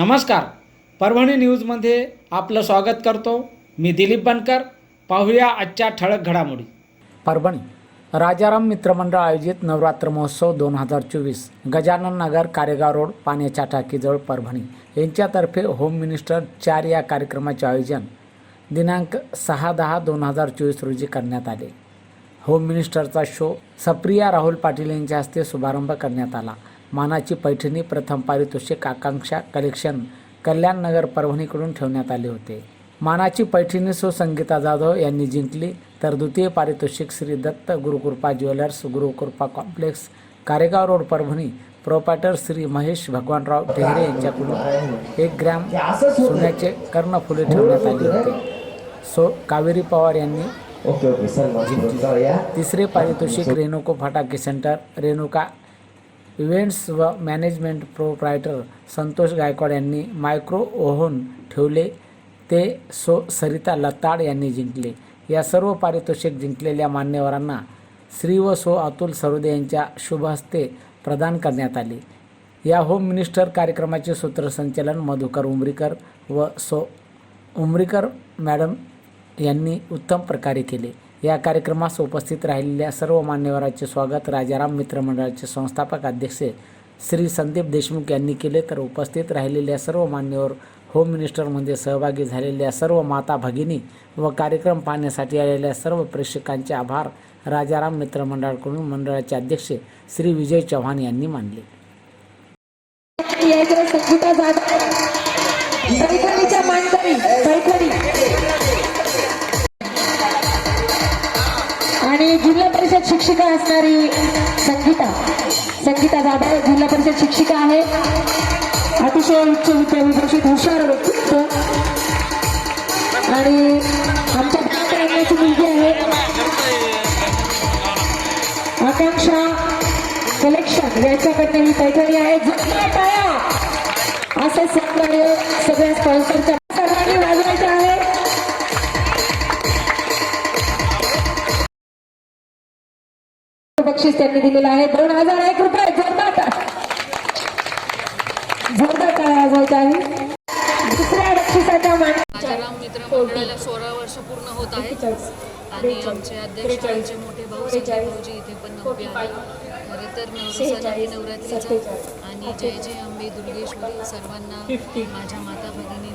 नमस्कार. परभणी न्यूजमध्ये आपलं स्वागत करतो. मी दिलीप बनकर. पाहूया आजच्या ठळक घडामोडी. परभणी. राजाराम मित्रमंडळ आयोजित नवरात्र महोत्सव दोन हजार चोवीस. गजानन नगर कारेगाव रोड पाण्याच्या टाकीजवळ परभणी. यांच्यातर्फे होम मिनिस्टर चार या कार्यक्रमाचे आयोजन दिनांक सहा दहा दोन हजार चोवीस रोजी करण्यात आले. होम मिनिस्टरचा शो सप्रिया राहुल पाटील यांच्या हस्ते शुभारंभ करण्यात आला. मानाची पैठणी प्रथम पारितोषिक आकांक्षा कलेक्शन कल्याण नगर परभणीकडून ठेवण्यात आले होते. मानाची पैठणी सो संगीता जाधव यांनी जिंकली. तर द्वितीय पारितोषिक Shri Datta Gurukripa jewellers Gurukripa complex Karegaon road Parbhani proprietor Shri Mahesh Bhagwanrao Dhere यांच्याकडून एक ग्रॅम सोन्याचे कर्णफुले ठेवण्यात आली होते. सो कावेरी पवार यांनी ओके ओके सर मग जाऊया तिसरे पारितोषिक रेणुको फटाके सेंटर रेणुका इव्हेंट्स व मॅनेजमेंट प्रोप्रायटर संतोष गायकवाड यांनी मायक्रो ओव्हन ठेवले. ते सो सरिता लताड यांनी जिंकले. या सर्व पारितोषिक जिंकलेल्या मान्यवरांना श्री व सो अतुल सरोदे यांच्या शुभ हस्ते प्रदान करण्यात आले. या होम मिनिस्टर कार्यक्रमाचे सूत्रसंचालन मधुकर उमरीकर व सो उमरीकर मॅडम यांनी उत्तम प्रकारे केले. या कार्यक्रमास उपस्थित राहिलेल्या सर्व मान्यवरांचे स्वागत. राजाराम मित्रमंडळाचे संस्थापक अध्यक्ष श्री संदीप देशमुख यांनी केले. तर उपस्थित राहिलेल्या सर्व मान्यवर होम मिनिस्टरमध्ये सहभागी झालेल्या सर्व माता भगिनी व कार्यक्रम पाहण्यासाठी आलेल्या सर्व प्रेक्षकांचे आभार. राजाराम मित्रमंडळाकडून मंडळाचे अध्यक्ष श्री विजय चव्हाण यांनी मानले. यायचं शिक्षिका असणारी संगीता. संगीता जाधव जिल्हा परिषद शिक्षिका आहे. अतिशय उच्च विद्याविभूषित हुशार व्यक्तित्व. आणि आमच्या भागाची मुलगी आहे. आकांक्षा कलेक्शन यांच्याकडनं ही पैठणी आहे. जुन्या टाळ्या. असे सहकार्य सगळ्या स्पॉन्सरच्या त्यांनी दिलेलं आहे. दोन हजार एक रुपये जोरदार. जोरदार टाळ्या आहे दुसऱ्या बक्षिसाच्या मित्र मंडळाला सोळा वर्ष पूर्ण होत आहेत. आणि आमचे अध्यक्ष आमचे मोठे भाऊ भाऊजी इथे पण नव्हते आहे खरं तर नवरात्रीचं. आणि जय जय अंबे दुर्गेश्वरी सर्वांना माझ्या माता भगिनींना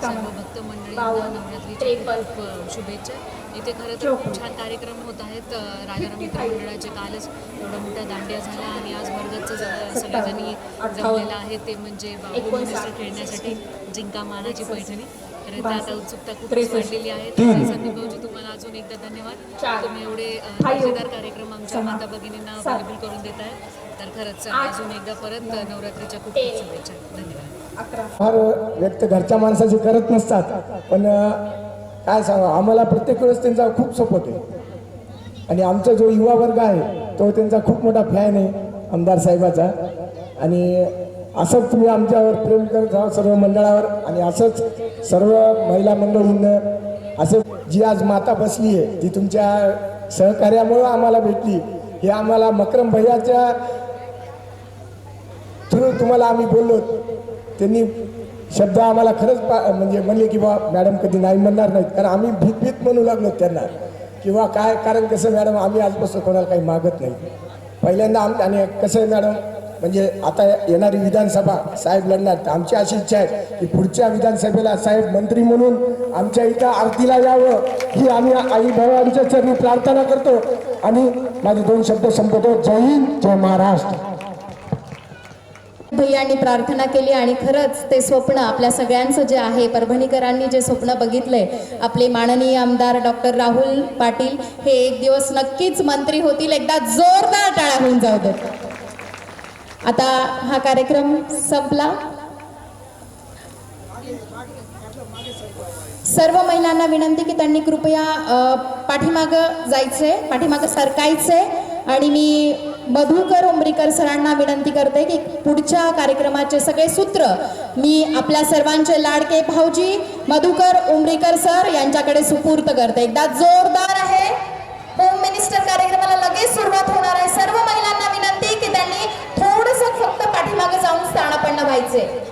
सर्व भक्त मंडळींना नवरात्रीच्या खूप खूप शुभेच्छा. इथे खरं तर खूप छान कार्यक्रम होत आहेत. राजाराम मित्र मंडळाचे कालच एवढा मोठा दांडिया झाला आणि आज वर्गाचं सगळेजणी जमलेलं आहे. ते म्हणजे बाबू खेळण्यासाठी जिंका मानाची पैठणी. खरं तर आता उत्सुकता खूपच वाढलेली आहे. संदीप भाऊजी तुम्हाला अजून एकदा धन्यवाद. तुम्ही एवढे अ, दर्जेदार कार्यक्रम आमच्या माता भगिनींना अवेलेबल करून देत आहे तर खरंच अजून एकदा परत नवरात्रीच्या खूप खूप शुभेच्छा. धन्यवाद. फार व्यक्त घरच्या माणसाचे करत नसतात. पण काय सांगा आम्हाला प्रत्येक वेळेस त्यांचा खूप सपोर्ट आहे. आणि आमचा जो युवा वर्ग आहे तो त्यांचा खूप मोठा फॅन आहे आमदार साहेबाचा. आणि असंच तुम्ही आमच्यावर प्रेम करत राहा सर्व मंडळावर. आणि असंच सर्व महिला मंडळींना असं जी आज माता बसली आहे ती तुमच्या सहकार्यामुळं आम्हाला भेटली. हे आम्हाला मक्रम भैयाच्या थ्रू तुम्हाला आम्ही बोललो. त्यांनी शब्द आम्हाला खरंच पा म्हणजे म्हणले की बा मॅडम कधी नाही म्हणणार नाहीत. कारण आम्ही भीतभीत म्हणू लागलो त्यांना. किंवा काय कारण कसं मॅडम आम्ही आजपासून कोणाला काही मागत नाही. पहिल्यांदा आम आणि कसं आहे मॅडम म्हणजे आता येणारी विधानसभा साहेब लढणार. तर आमची अशी इच्छा आहे की पुढच्या विधानसभेला साहेब मंत्री म्हणून आमच्या इथं आरतीला यावं. ही आम्ही आई भावांच्या चरणी प्रार्थना करतो. आणि माझे दोन शब्द संपवतो. जय हिंद जय महाराष्ट्र. भैयांनी प्रार्थना केली आणि खरंच ते स्वप्न आपल्या सगळ्यांचं जे आहे परभणीकरांनी जे स्वप्न बघितलंय आपले माननीय आमदार डॉक्टर राहुल पाटील हे एक दिवस नक्कीच मंत्री होतील. एकदा जोरदार टाळा होऊन जाऊ दे. आता हा कार्यक्रम संपला. सर्व महिलांना विनंती की त्यांनी कृपया पाठीमागं जायचंय पाठीमागं सरकायचंय. आणि मी मधुकर उमरीकर सरांना विनंती करते की पुढच्या कार्यक्रमाचे सगळे सूत्र मी आपल्या सर्वांचे लाडके भाऊजी मधुकर उमरीकर सर यांच्याकडे सुपूर्त करते. एकदा जोरदार आहे. होम मिनिस्टर कार्यक्रमाला लगेच सुरुवात होणार आहे. सर्व महिलांना विनंती की त्यांनी थोडंसं फक्त पाठीमागे जाऊन स्थानापन्न व्हायचे.